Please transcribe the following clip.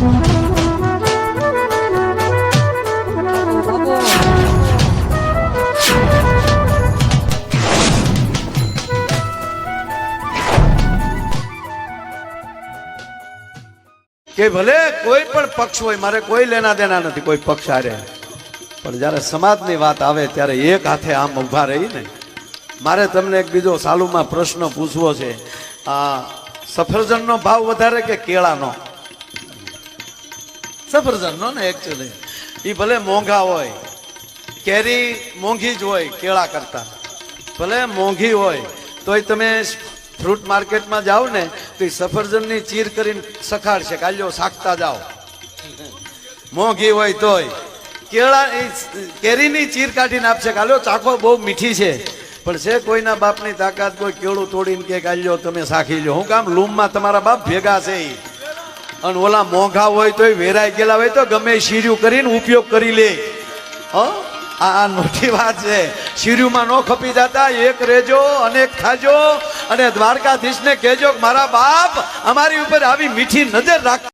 કે ભલે કોઈ પણ પક્ષ હોય, મારે કોઈ લેના દેના નથી, કોઈ પક્ષ હારે. પણ જ્યારે સમાજની વાત આવે, ત્યારે એક હાથે આમ ઊભા રહીને મારે તમને એક બીજો સાલુમાં પ્રશ્ન પૂછવો છે. આ સફરજનનો ભાવ વધારે કે કેળાનો? સફરજનનો ને એકચ્યુઅલી એ ભલે મોંઘા હોય, કેરી મોંઘી જ હોય, કેળા કરતા. ભલે મોંઘી હોય, તોય તમે ફ્રૂટ માર્કેટમાં જાઓ ને, તો એ સફરજનની ચીર કરીને સખાડશે કાલ્યો શાકતા જાઓ. મોંઘી હોય તોય. કેળા એ કેરીની ચીર કાઢીને આપશે કાલ્યો ચાખો, બહુ મીઠી છે. પણ છે કોઈના બાપની તાકાત, કોઈ કેળું તોડીને કે કાલ્યો તમે સાખી લો હું કામ લૂમમાં તમારા બાપ ભેગા છે ઈ. અને ઓલા મોંઘા હોય તોય વેરાઈ ગયેલા હોય તો ગમે શીર્યું કરીને ઉપયોગ કરી લે. આ મોટી વાત છે. શીર્યુંમાં ન ખપી જતા, એક રેજો અનેક ખાજો અને દ્વારકાધીશને કહેજો મારા બાપ અમારી ઉપર આવી મીઠી નજર રાખ